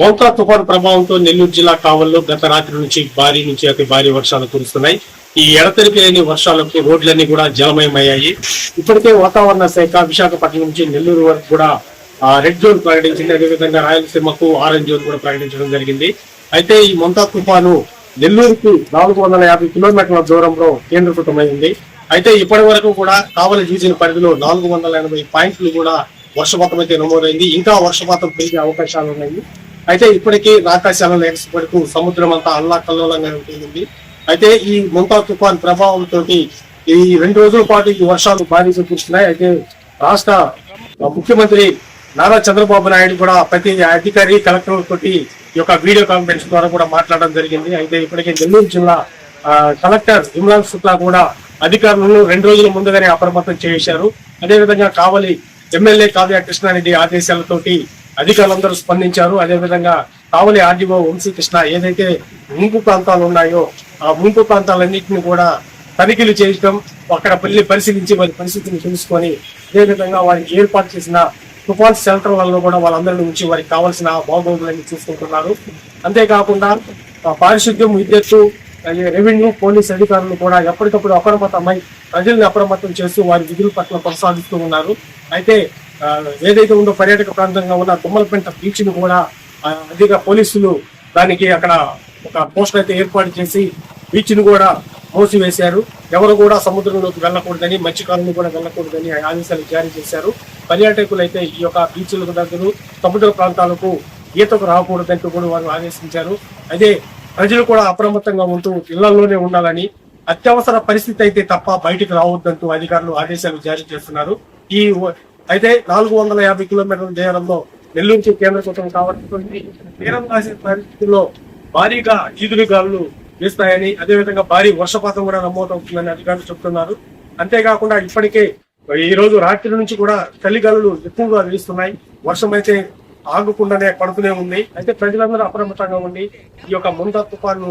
మౌతా తుఫాను ప్రభావంతో నెల్లూరు జిల్లా కావల్లో గత రాత్రి నుంచి భారీ నుంచి అతి భారీ వర్షాలు కురుస్తున్నాయి. ఈ ఎడతెరిపి లేని వర్షాలకు రోడ్లన్నీ కూడా జలమయమయ్యాయి. ఇప్పటికే వాతావరణ శాఖ విశాఖపట్నం నుంచి నెల్లూరు వరకు కూడా రెడ్ జోన్ ప్రకటించింది. అదేవిధంగా రాయలసీమకు ఆరెంజ్ జోన్ కూడా ప్రకటించడం జరిగింది. అయితే ఈ మొంతా తుఫాను నెల్లూరుకు నాలుగు వందల యాభై కిలోమీటర్ల దూరంలో కేంద్రీకృతమైంది. అయితే ఇప్పటి వరకు కూడా కావలి డివిజన్ పరిధిలో నాలుగు వందల ఎనభై పాయింట్లు కూడా వర్షపాతం అయితే నమోదైంది. ఇంకా వర్షపాతం పెరిగే అవకాశాలు ఉన్నాయి. అయితే ఇప్పటికీ రాకాశాల ఎక్స్పర్ట్ సముద్రం అంతా అల్లాకల్లోలంగా ఉంటుంది. అయితే ఈ ముంతా తుఫాన్ ప్రభావంతో ఈ రెండు రోజుల పాటు ఈ వర్షాలు భారీగా కురుస్తున్నాయి. అయితే రాష్ట్ర ముఖ్యమంత్రి నారా చంద్రబాబు నాయుడు కూడా ప్రతి అధికారి కలెక్టర్ తోటి ఈ యొక్క వీడియో కాన్ఫరెన్స్ ద్వారా కూడా మాట్లాడడం జరిగింది. అయితే ఇప్పటికే నెల్లూరు జిల్లా కలెక్టర్ ఇమ్రాన్ శుక్లా కూడా అధికారులను రెండు రోజుల ముందుగానే అప్రమత్తం చేశారు. అదేవిధంగా కావలి ఎమ్మెల్యే కావ్య కృష్ణారెడ్డి ఆదేశాలతోటి అధికారులందరూ స్పందించారు. అదేవిధంగా కావలి ఆర్డీఓ వంశీకృష్ణ ఏదైతే ముంపు ప్రాంతాలు ఉన్నాయో ఆ ముంపు ప్రాంతాలన్నింటినీ కూడా తనిఖీలు చేయడం అక్కడ వెళ్ళి పరిశీలించి వారి పరిస్థితిని తెలుసుకొని అదేవిధంగా వారికి ఏర్పాటు చేసిన తుఫాన్ షెల్టర్లలో కూడా వాళ్ళందరినీ ఉంచి వారికి కావాల్సిన బాగోగులన్నీ చూసుకుంటున్నారు. అంతేకాకుండా పారిశుద్ధ్యం విద్యుత్తు రెవెన్యూ పోలీస్ అధికారులు కూడా ఎప్పటికప్పుడు అప్రమత్తమై ప్రజల్ని అప్రమత్తం చేస్తూ వారి విధుల పట్ల కొనసాగిస్తూ ఉన్నారు. అయితే ఏదైతే ఉందో పర్యాటక ప్రాంతంగా ఉన్న తుమ్మలపెంట బీచ్ని కూడా ఆ, అధిక పోలీసులు దానికి అక్కడ ఒక పోస్టర్ అయితే ఏర్పాటు చేసి బీచ్ను కూడా మూసివేశారు. ఎవరు కూడా సముద్రంలోకి వెళ్ళకూడదని మత్స్యకారులు కూడా వెళ్ళకూడదని ఆదేశాలు జారీ చేశారు. పర్యాటకులు అయితే ఈ యొక్క బీచ్లకు దగ్గర సముద్ర ప్రాంతాలకు ఈతకు రాకూడదంటూ కూడా వారు ఆదేశించారు. అదే ప్రజలు కూడా అప్రమత్తంగా ఉంటూ ఇళ్ళలోనే ఉండాలని అత్యవసర పరిస్థితి అయితే తప్ప బయటికి రావద్దంటూ అధికారులు ఆదేశాలు జారీ చేస్తున్నారు. ఈ అయితే నాలుగు వందల యాభై కిలోమీటర్ల దూరంలో నెల్లూరుకి కేంద్రీకృతం కావడంతో తీరం రాసే పరిస్థితుల్లో భారీగా ఈదురుగాలు వీస్తాయని అదేవిధంగా భారీ వర్షపాతం కూడా నమోదవుతుందని అధికారులు చెప్తున్నారు అంతేకాకుండా ఇప్పటికే ఈ రోజు రాత్రి నుంచి కూడా చలిగాలులు ఎక్కువగా వీస్తున్నాయి. వర్షం అయితే ఆగకుండానే పడుతూనే ఉంది. అయితే ప్రజలందరూ అప్రమత్తంగా ఉండి ఈ యొక్క ముందా తుఫాను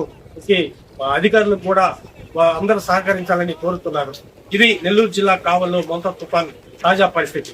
అధికారులు కూడా అందరూ సహకరించాలని కోరుతున్నారు. ఇది నెల్లూరు జిల్లా కావల్లో ముంత తుఫాన్ తాజా పరిస్థితి.